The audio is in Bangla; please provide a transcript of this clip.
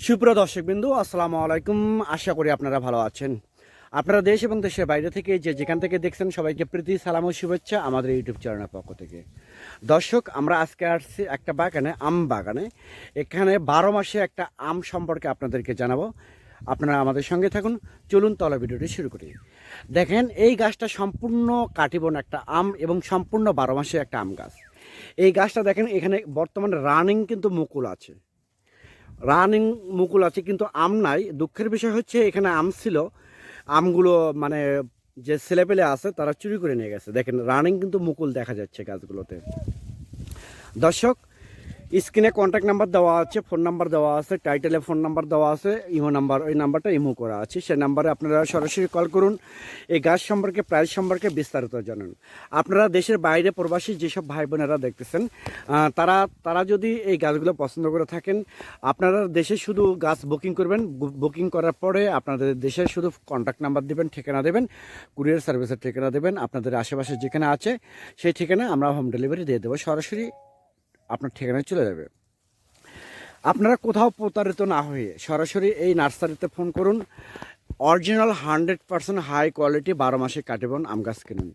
সুপ্রিয় দর্শকবিন্দু, আসসালামু আলাইকুম। আশা করি আপনারা ভালো আছেন। আপনারা দেশ এবং দেশের বাইরে থেকে যে যেখান থেকে দেখছেন, সবাইকে প্রীতি, সালাম ও শুভেচ্ছা আমাদের ইউটিউব চ্যানেলের পক্ষ থেকে। দর্শক, আমরা আজকে আসছি একটা বাগানে, আম বাগানে। এখানে বারো মাসে একটা আম সম্পর্কে আপনাদেরকে জানাব। আপনারা আমাদের সঙ্গে থাকুন। চলুন তলা ভিডিওটি শুরু করি। দেখেন, এই গাছটা সম্পূর্ণ কাটিবন একটা আম এবং সম্পূর্ণ বারো মাসে একটা আম গাছ। এই গাছটা দেখেন, এখানে বর্তমানে রানিং কিন্তু মুকুল আছে। রানিং মুকুল আছে, কিন্তু আম নাই। দুঃখের বিষয় হচ্ছে, এখানে আম ছিল। আমগুলো মানে যে ছেলেপেলে আছে, তারা চুরি করে নিয়ে গেছে। দেখেন, রানিং কিন্তু মুকুল দেখা যাচ্ছে গাছগুলোতে। দর্শক স্ক্রিনে কন্ট্যাক্ট নাম্বার দেওয়া আছে ফোন নাম্বার দেওয়া আছে টাইটেলে ফোন নাম্বার দেওয়া আছে, ইমো নাম্বার ওই নাম্বারটা ইমো করা আছে। সেই নাম্বারে আপনারা সরাসরি কল করুন। এই গাছ সম্পর্কে প্রাইস সম্পর্কে বিস্তারিত জানুন। আপনারা দেশের বাইরে প্রবাসী যেসব ভাই বোনেরা দেখতেছেন তারা তারা যদি এই গাছগুলো পছন্দ করে থাকেন, আপনারা দেশে শুধু গাছ বুকিং করবেন। বুকিং করার পরে আপনাদের দেশের শুধু কন্ট্যাক্ট নাম্বার দেবেন, ঠিকানা দেবেন কুরিয়ার সার্ভিসের ঠিকানা দেবেন, আপনাদের আশেপাশে যেখানে আছে, সেই ঠিকানা আমরা হোম ডেলিভারি দিয়ে দেবো। সরাসরি আপনার ঠিকানায় চলে যাবে। আপনারা কোথাও প্রতারিত না হয়ে সরাসরি এই নার্সারিতে ফোন করুন। Original hundred percent high quality বারো মাসে কাটিবন আম গাছ কিনুন।